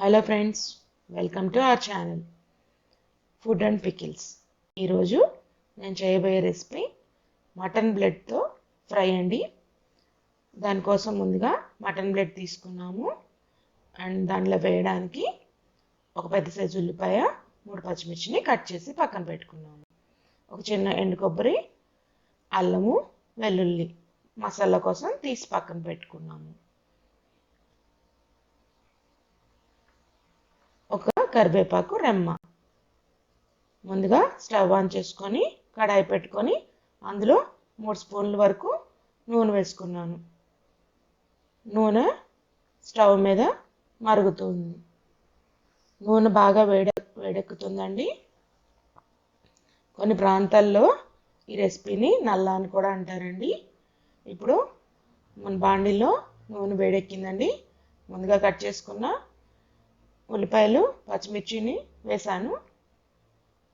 Hello friends welcome to our channel food and pickles ఈరోజు నేను చేయబోయే రెసిపీ మటన్ బ్లడ్తో ఫ్రై అండి. దానికోసం ముందుగా మటన్ బ్లడ్ తీసుకున్నాము. అండ్ దాంట్లో వేయడానికి ఒక పెద్ద సైజు ఉల్లిపాయ మూడు పచ్చిమిర్చిని కట్ చేసి పక్కన పెట్టుకున్నాము. ఒక చిన్న ఎండు కొబ్బరి అల్లము వెల్లుల్లి మసాలా కోసం తీసి పక్కన పెట్టుకున్నాము. ఒక కరివేపాకు రెమ్మ. ముందుగా స్టవ్ ఆన్ చేసుకొని కడాయి పెట్టుకొని అందులో మూడు స్పూన్ల వరకు నూనె వేసుకున్నాను. నూనె స్టవ్ మీద మరుగుతుంది. నూనె బాగా వేడ వేడెక్కుతుందండి. కొన్ని ప్రాంతాల్లో ఈ రెసిపీని నల్ల అని కూడా అంటారండి. ఇప్పుడు మన బాండిల్లో నూనె వేడెక్కిందండి. ముందుగా కట్ చేసుకున్న ఉల్లిపాయలు పచ్చిమిర్చిని వేసాను.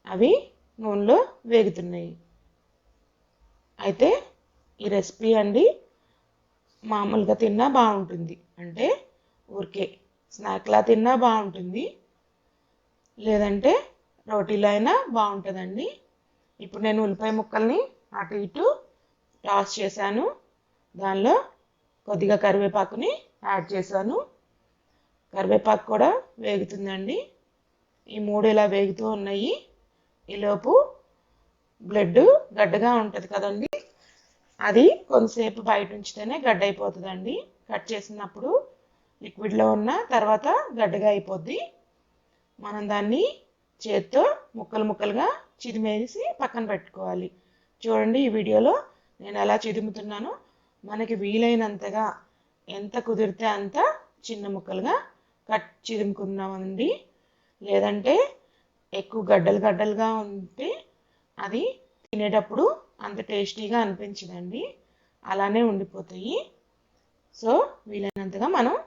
అవి నూనెలో వేగుతున్నాయి. అయితే ఈ రెసిపీ అండి మామూలుగా తిన్నా బాగుంటుంది. అంటే ఊరికే స్నాక్లా తిన్నా బాగుంటుంది. లేదంటే రోటీలో అయినా బాగుంటుందండి. ఇప్పుడు నేను ఉల్లిపాయ ముక్కల్ని అటు ఇటు టాస్ చేశాను. దానిలో కొద్దిగా కరివేపాకుని యాడ్ చేశాను. కరివేపాకు కూడా వేగుతుందండి. ఈ మూడు ఇలా వేగుతూ ఉన్నాయి. ఈలోపు బ్లడ్ గడ్డగా ఉంటుంది కదండి. అది కొంతసేపు బయట ఉంచితేనే గడ్డ అయిపోతుందండి. కట్ చేసినప్పుడు లిక్విడ్లో ఉన్న తర్వాత గడ్డగా అయిపోద్ది. మనం దాన్ని చేత్తో ముక్కలు ముక్కలుగా చిదిమేసి పక్కన పెట్టుకోవాలి. చూడండి ఈ వీడియోలో నేను ఎలా చిదుముతున్నానో. మనకి వీలైనంతగా ఎంత కుదిరితే అంత చిన్న ముక్కలుగా కట్ చిదుముకున్నామండి లేదంటే ఎక్కువ గడ్డలు గడ్డలుగా ఉంటే అది తినేటప్పుడు అంత టేస్టీగా అనిపించదండి. అలానే ఉండిపోతాయి. సో వీలైనంతగా మనం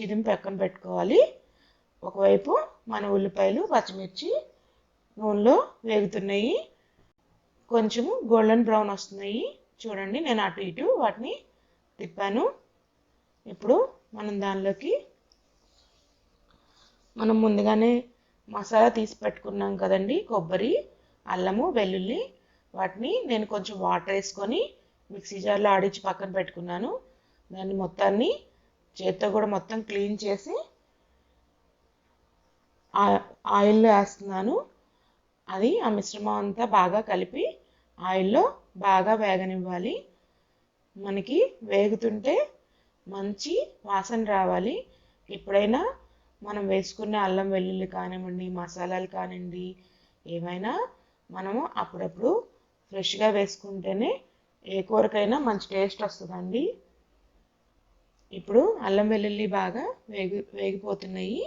చిదిమి పక్కన పెట్టుకోవాలి. ఒకవైపు మన ఉల్లిపాయలు పచ్చిమిర్చి నూనెలో వేగుతున్నాయి. కొంచెము గోల్డెన్ బ్రౌన్ వస్తున్నాయి. చూడండి నేను అటు ఇటు వాటిని తిప్పాను. ఇప్పుడు మనం దానిలోకి మనం ముందుగానే మసాలా తీసి పెట్టుకున్నాం కదండి కొబ్బరి అల్లము వెల్లుల్లి. వాటిని నేను కొంచెం వాటర్ వేసుకొని మిక్సీ జార్లో ఆడించి పక్కన పెట్టుకున్నాను. దాన్ని మొత్తాన్ని చేత్తో కూడా మొత్తం క్లీన్ చేసి ఆయిల్లో వేస్తున్నాను. అది ఆ మిశ్రమం అంతా బాగా కలిపి ఆయిల్లో బాగా వేగనివ్వాలి. మనకి వేగుతుంటే మంచి వాసన రావాలి. ఎప్పుడైనా మనం వేసుకున్న అల్లం వెల్లుల్లి కానివ్వండి మసాలాలు కానివ్వండి ఏమైనా మనము అప్పుడప్పుడు ఫ్రెష్గా వేసుకుంటేనే ఏ కూరకైనా మంచి టేస్ట్ వస్తుందండి. ఇప్పుడు అల్లం వెల్లుల్లి బాగా వేగి వేగిపోతున్నాయి.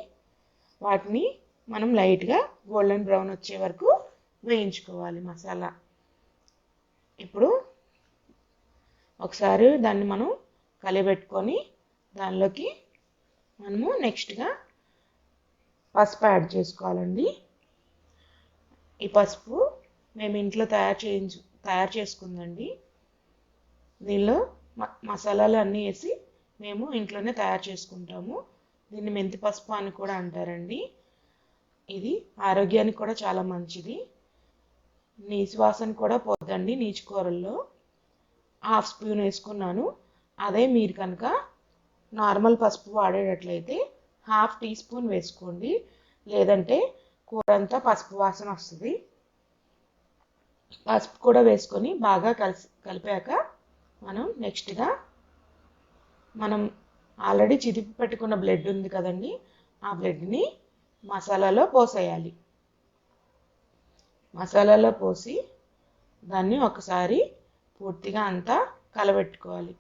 వాటిని మనం లైట్గా గోల్డెన్ బ్రౌన్ వచ్చే వరకు వేయించుకోవాలి మసాలా. ఇప్పుడు ఒకసారి దాన్ని మనం కలిపెట్టుకొని దానిలోకి మనము నెక్స్ట్గా పసుపు యాడ్ చేసుకోవాలండి. ఈ పసుపు మేము ఇంట్లో తయారు చేయించు తయారు చేసుకుందండి. దీనిలో మసాలాలు అన్నీ వేసి మేము ఇంట్లోనే తయారు చేసుకుంటాము. దీన్ని మెంతి పసుపు అని కూడా అంటారండి. ఇది ఆరోగ్యానికి కూడా చాలా మంచిది. నీచువాసన కూడా పోద్దండి నీచు కూరల్లో హాఫ్ స్పూన్ వేసుకున్నాను. అదే మీరు కనుక నార్మల్ పసుపు వాడేటట్లయితే హాఫ్ టీ స్పూన్ వేసుకోండి. లేదంటే కూర అంతా పసుపు వాసన వస్తుంది. పసుపు కూడా వేసుకొని బాగా కలిసి కలిపాక మనం నెక్స్ట్గా మనం ఆల్రెడీ చిదిపి పెట్టుకున్న బ్లడ్ ఉంది కదండి ఆ బ్లడ్ని మసాలాలో పోసేయాలి. మసాలాలో పోసి దాన్ని ఒకసారి పూర్తిగా అంతా కలబెట్టుకోవాలి.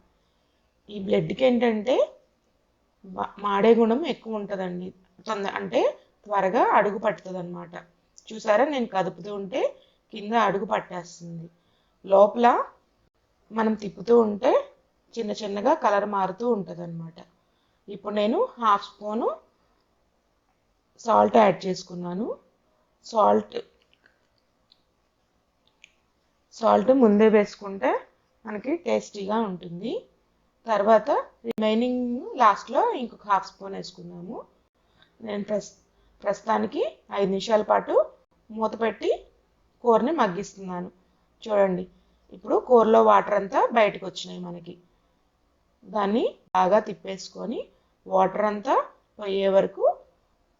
ఈ బ్లడ్కి ఏంటంటే మాడే గుణం ఎక్కువ ఉంటుందండి తొందర అంటే త్వరగా అడుగు పట్టుతుంది అనమాట చూసారా? నేను కదుపుతూ ఉంటే కింద అడుగు పట్టేస్తుంది. లోపల మనం తిప్పుతూ ఉంటే చిన్న చిన్నగా కలర్ మారుతూ ఉంటుంది అనమాట ఇప్పుడు నేను హాఫ్ స్పూను సాల్ట్ యాడ్ చేసుకున్నాను. సాల్ట్ సాల్ట్ ముందే వేసుకుంటే మనకి టేస్టీగా ఉంటుంది. తర్వాత రిమైనింగ్ లాస్ట్లో ఇంకొక హాఫ్ స్పూన్ వేసుకున్నాము. నేను ప్రస్ ప్రస్తుతానికి ఐదు నిమిషాల పాటు మూత పెట్టి కూరని మగ్గిస్తున్నాను. చూడండి ఇప్పుడు కూరలో వాటర్ అంతా బయటకు వచ్చినాయి మనకి. దాన్ని బాగా తిప్పేసుకొని వాటర్ అంతా పోయే వరకు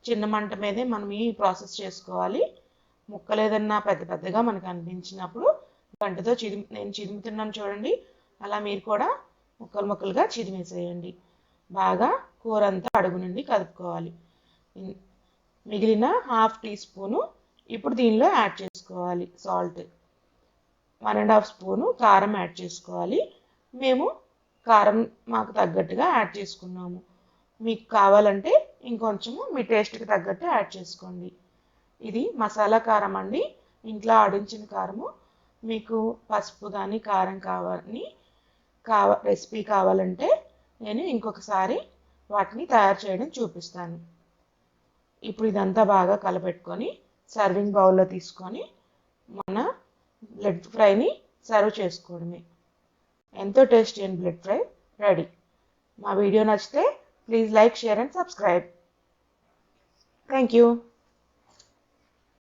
చిన్న మంట మీదే మనం ఈ ప్రాసెస్ చేసుకోవాలి. ముక్కలు ఏదన్నా పెద్ద పెద్దగా మనకు అనిపించినప్పుడు గంటతో చిదిమి నేను చిదుముతున్నాను చూడండి. అలా మీరు కూడా ముక్కలు ముక్కలుగా చిరిమేసేయండి బాగా కూర అంతా అడుగు నుండి కలుపుకోవాలి మిగిలిన హాఫ్ టీ స్పూను ఇప్పుడు దీనిలో యాడ్ చేసుకోవాలి. Salt. One and half spoon కారం యాడ్ చేసుకోవాలి. మేము కారం మాకు తగ్గట్టుగా యాడ్ చేసుకున్నాము. మీకు కావాలంటే ఇంకొంచెము మీ టేస్ట్కి తగ్గట్టు యాడ్ చేసుకోండి. ఇది మసాలా కారం అండి. ఇంట్లో ఆడించిన కారము. మీకు పసుపు కానీ కారం కావాలని కావ రెసిపీ కావాలంటే నేను ఇంకొకసారి వాటిని తయారు చేయడం చూపిస్తాను. ఇప్పుడు ఇదంతా బాగా కలపెట్టుకొని సర్వింగ్ బౌల్లో తీసుకొని మన బ్లడ్ ఫ్రైని సర్వ్ చేసుకోవడమే. ఎంతో tasty and blood fry ready. మా వీడియో నచ్చితే please like share and subscribe. Thank you.